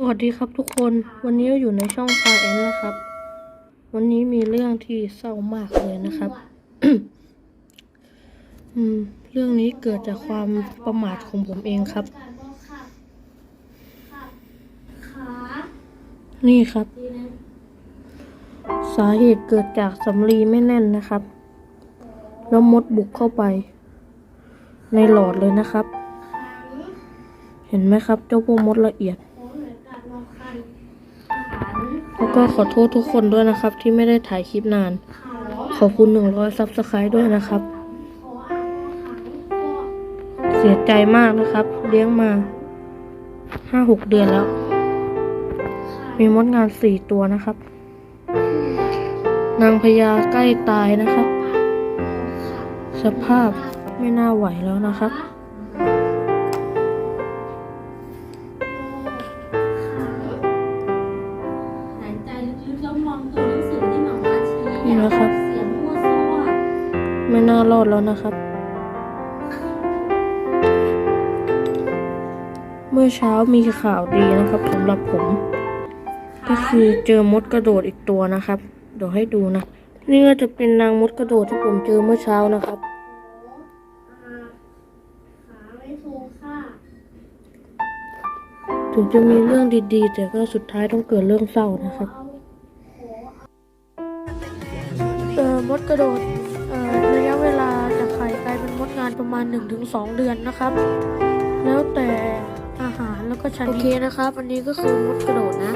สวัสดีครับทุกคนวันนี้อยู่ในช่องฟาแอนนะครับ วันนี้มีเรื่องที่เศร้ามากเลยนะครับ อืม เรื่องนี้เกิดจากความประมาทของผมเองครับ นี่ครับ สาเหตุเกิดจากสำลีไม่แน่นนะครับ แล้วมดบุกเข้าไป ในหลอดเลยนะครับ เห็นไหมครับ เจ้าพวกมดละเอียด แล้วก็ขอโทษทุกคนด้วยนะครับ ที่ไม่ได้ถ่ายคลิปนาน ขอบคุณหนึ่งร้อยซับสไครต์ด้วยนะครับ เสียใจมากนะครับ เลี้ยงมาห้าหกเดือนแล้ว มีมดงานสี่ตัวนะครับ นางพญาใกล้ตายนะครับ สภาพไม่น่าไหวแล้วนะครับ นี่นะครับ ไม่น่ารอดแล้วนะครับ เมื่อเช้ามีข่าวดีนะครับสำหรับผม ก็คือเจอมดกระโดดอีกตัวนะครับ เดี๋ยวให้ดูนะ นี่ก็จะเป็นนางมดกระโดดที่ผมเจอเมื่อเช้านะครับถึงจะมีเรื่องดีๆ แต่ก็สุดท้ายต้องเกิดเรื่องเศร้านะครับ มดกระโดดเอ่อระยะเวลาจากไข่กลายเป็นมดงานประมาณ 1-2 เดือนนะครับ แล้วแต่อาหารแล้วก็ชนิดโอเคนะครับ อันนี้ก็คือมดกระโดดนะ